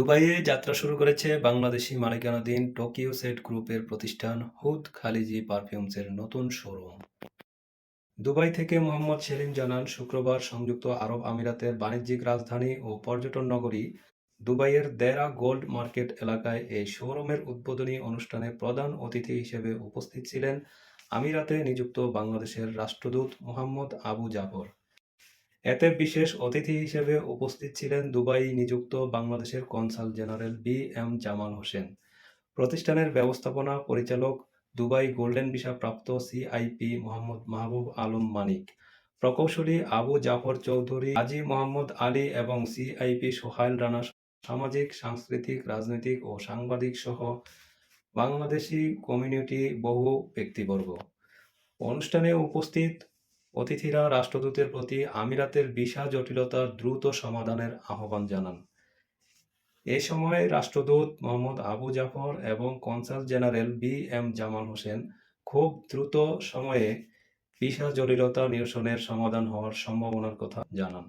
দুবাইয়ে যাত্রা শুরু করেছে বাংলাদেশি মালিকানাধীন টোকিও সেট গ্রুপের প্রতিষ্ঠান হুদ খালিজি পারফিউমসের নতুন শোরুম। দুবাই থেকে মোহাম্মদ সেলিম জানান, শুক্রবার সংযুক্ত আরব আমিরাতের বাণিজ্যিক রাজধানী ও পর্যটন নগরী দুবাইয়ের দেরা গোল্ড মার্কেট এলাকায় এই শোরুমের উদ্বোধনী অনুষ্ঠানে প্রধান অতিথি হিসেবে উপস্থিত ছিলেন আমিরাতে নিযুক্ত বাংলাদেশের রাষ্ট্রদূত মোহাম্মদ আবু জাফর। এতে বিশেষ অতিথি হিসেবে উপস্থিত ছিলেন দুবাই নিযুক্ত বাংলাদেশের consul general B M Jamal Hossain. প্রতিষ্ঠানের ব্যবস্থাপনা পরিচালক দুবাই গোল্ডেন ভিসা প্রাপ্ত সিআইপি মোহাম্মদ মাহবুব আলম মানিক, প্রকৌশলী আবু জাফর চৌধুরী, হাজি মোহাম্মদ আলী এবং সিআইপি সোহাইল রানা সামাজিক, সাংস্কৃতিক, রাজনৈতিক ও সাংবাদিক সহ বাংলাদেশি কমিউনিটি বহু ব্যক্তিবর্গ। অনুষ্ঠানে উপস্থিত অতিথিরা রাষ্ট্রদূতের প্রতি আমিরাতের ভিসা জটিলতার দ্রুত সমাধানের আহ্বান জানান। এ সময় রাষ্ট্রদূত মোহাম্মদ আবু জাফর এবং consul general B M Jamal Hossain খুব দ্রুত সময়ে ভিসা জটিলতা নিরসনের সমাধান হওয়ার সম্ভাবনার কথা জানান।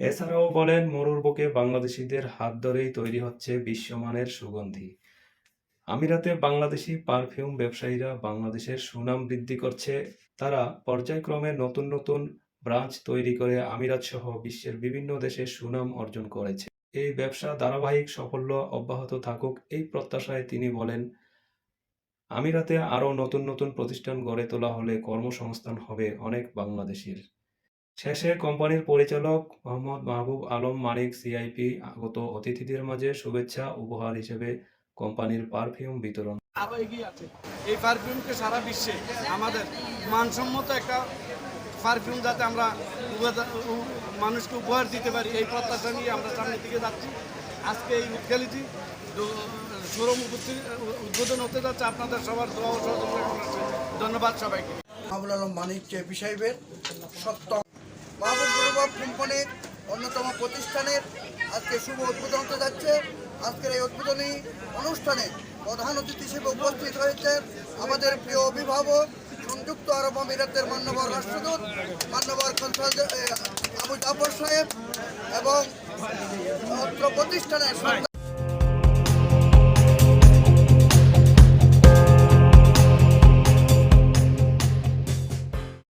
এছাড়াও বলেন, মরুর বুকে বাংলাদেশিদের হাত ধরেই তৈরি হচ্ছে বিশ্বমানের সুগন্ধি। আমিরাতে বাংলাদেশি পারফিউম ব্যবসায়ীরা বাংলাদেশের সুনাম বৃদ্ধি করছে। তারা পর্যায়ক্রমে নতুন নতুন ব্রাঞ্চ তৈরি করে আমিরাত সহ বিশ্বের বিভিন্ন দেশে সুনাম অর্জন করেছে। এই ব্যবসা ধারাবাহিক সাফল্য অব্যাহত থাকুক এই প্রত্যাশায় তিনি বলেন, আমিরাতে আরও নতুন নতুন প্রতিষ্ঠান গড়ে তোলা হলে কর্মসংস্থান হবে অনেক বাংলাদেশির। শেষে কোম্পানির পরিচালক মোহাম্মদ মাহবুব আলম মানিক সিআইপি আগত অতিথিদের মাঝে শুভেচ্ছা উপহার হিসেবে কোম্পানির পারফিউম বিতরণ। আরও এগিয়ে আছে। এই পারফিউমকে সারা বিশ্বে আমাদের মানসম্মত একটা পারফিউম যাতে আমরা মানুষকে উপহার দিতে পারি এই প্রত্যাশা নিয়ে আমরা সামনের দিকে যাচ্ছি। আজকে এই উৎকালিটি শোরুম উপস্থিত- উদ্বোধন হতে যাচ্ছে আপনাদের সবার দোয়া ও সহযোগিতা ধন্যবাদ সবাইকে। মাহবুল আলম মানিক চেপি সাহেবের সপ্তম মাহবুব কোম্পানির অন্যতম প্রতিষ্ঠানের আজকে শুভ উদ্বোধন হতে যাচ্ছে। আজকের এই উদ্বোধনী অনুষ্ঠানে প্রধান অতিথি হিসেবে উপস্থিত হয়েছেন আমাদের প্রিয় অভিভাবক, সংযুক্ত আরব আমিরাতের মান্যবর রাষ্ট্রদূত, মান্যবর আবু জাফর সাহেব এবং প্রতিষ্ঠানের